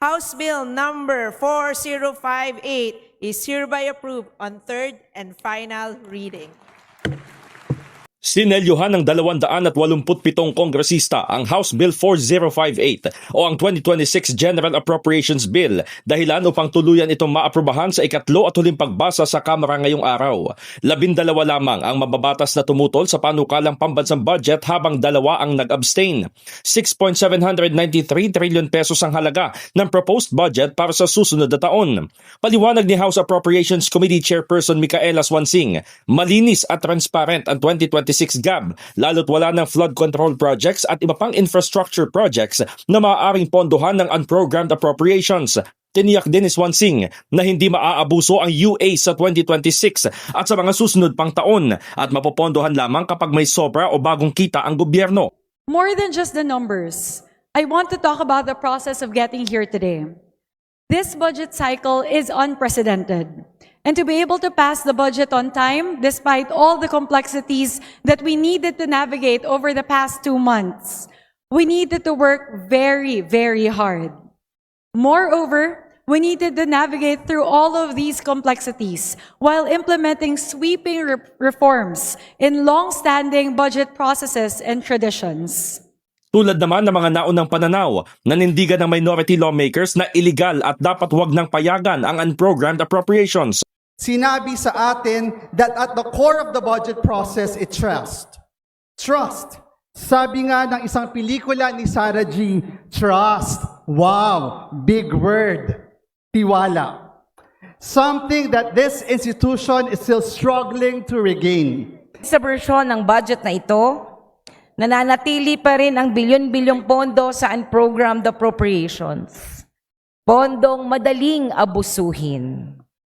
House Bill number 4058 is hereby approved on third and final reading. Sinelyuhan ng 287 kongresista ang House Bill 4058 o ang 2026 General Appropriations Bill dahilan upang tuluyan itong maaprubahan sa ikatlo at huling pagbasa sa Kamara ngayong araw. Labindalawa lamang ang mababatas na tumutol sa panukalang pambansang budget habang dalawa ang nag-abstain. 6.793 trillion pesos ang halaga ng proposed budget para sa susunod na taon. Paliwanag ni House Appropriations Committee Chairperson Micaela Swansing, malinis at transparent ang 2026 GAB lalo't wala ng flood control projects at iba pang infrastructure projects na maaaring pondohan ng unprogrammed appropriations. Tiniyak din ni Swansing na hindi maaabuso ang UA sa 2026 at sa mga susunod pang taon at mapopondohan lamang kapag may sobra o bagong kita ang gobyerno. More than just the numbers, I want to talk about the process of getting here today. This budget cycle is unprecedented. And to be able to pass the budget on time, despite all the complexities that we needed to navigate over the past two months, we needed to work very, very hard. Moreover, we needed to navigate through all of these complexities while implementing sweeping re- reforms in long-standing budget processes and traditions. Tulad naman ng mga naunang pananaw, nanindigan ng minority lawmakers na iligal at dapat wag ng payagan ang unprogrammed appropriations. Sinabi sa atin that at the core of the budget process is trust. Trust. Sabi nga ng isang pelikula ni Sarah G, trust. Wow, big word. Tiwala. Something that this institution is still struggling to regain. Sa bersyon ng budget na ito, nananatili pa rin ang bilyon-bilyong pondo sa unprogrammed appropriations. Pondong madaling abusuhin.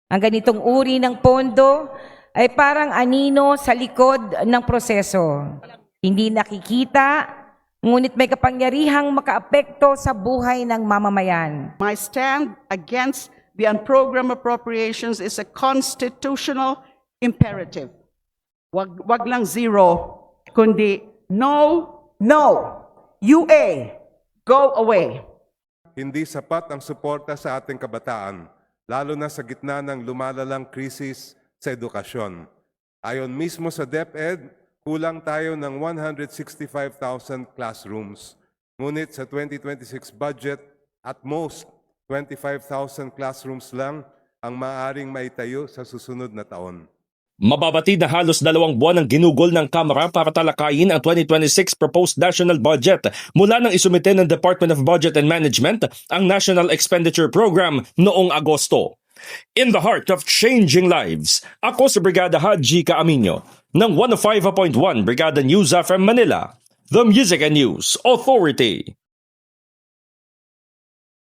Ang ganitong uri ng pondo ay parang anino sa likod ng proseso. Hindi nakikita, ngunit may kapangyarihang makaapekto sa buhay ng mamamayan. My stand against the unprogrammed appropriations is a constitutional imperative. Wag, wag lang zero, kundi no, no, UA, go away. Hindi sapat ang suporta sa ating kabataan, lalo na sa gitna ng lumalalang krisis sa edukasyon. Ayon mismo sa DepEd, kulang tayo ng 165,000 classrooms. Ngunit sa 2026 budget, at most 25,000 classrooms lang ang maaaring maitayo sa susunod na taon. Mababatid na halos dalawang buwan ang ginugol ng Kamara para talakayin ang 2026 proposed national budget mula nang isumite ng Department of Budget and Management ang National Expenditure Program noong Agosto. In the heart of changing lives, ako si Brigada Haji Kaaminyo ng 105.1 Brigada News FM Manila, the Music and News Authority.